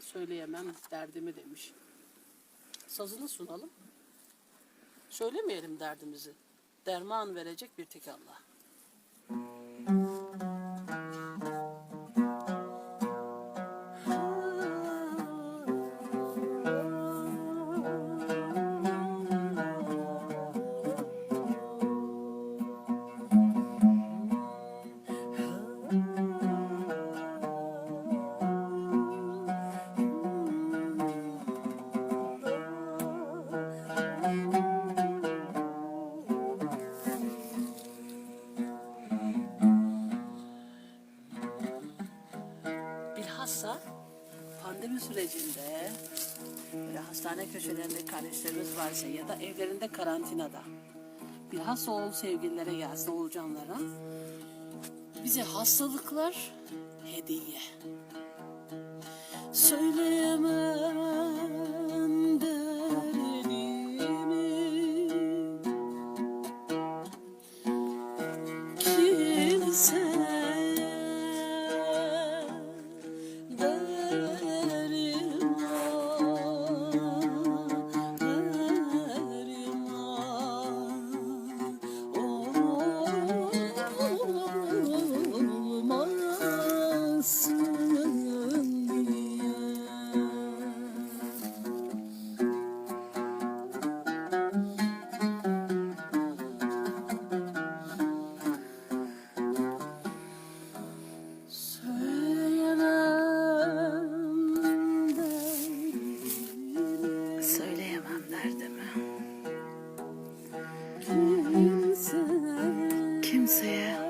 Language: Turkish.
söyleyemem derdimi demiş. Sazını sunalım. Söylemeyelim derdimizi. Derman verecek bir tek Allah. Bilhassa pandemi sürecinde böyle hastane köşelerinde kardeşlerimiz varsa ya da evlerinde karantinada bilhassa oğul sevgililere gelsin oğulcanlara bize hastalıklar hediye. Söyle Söyleyemem, Söyleyemem derdimi. Kimseye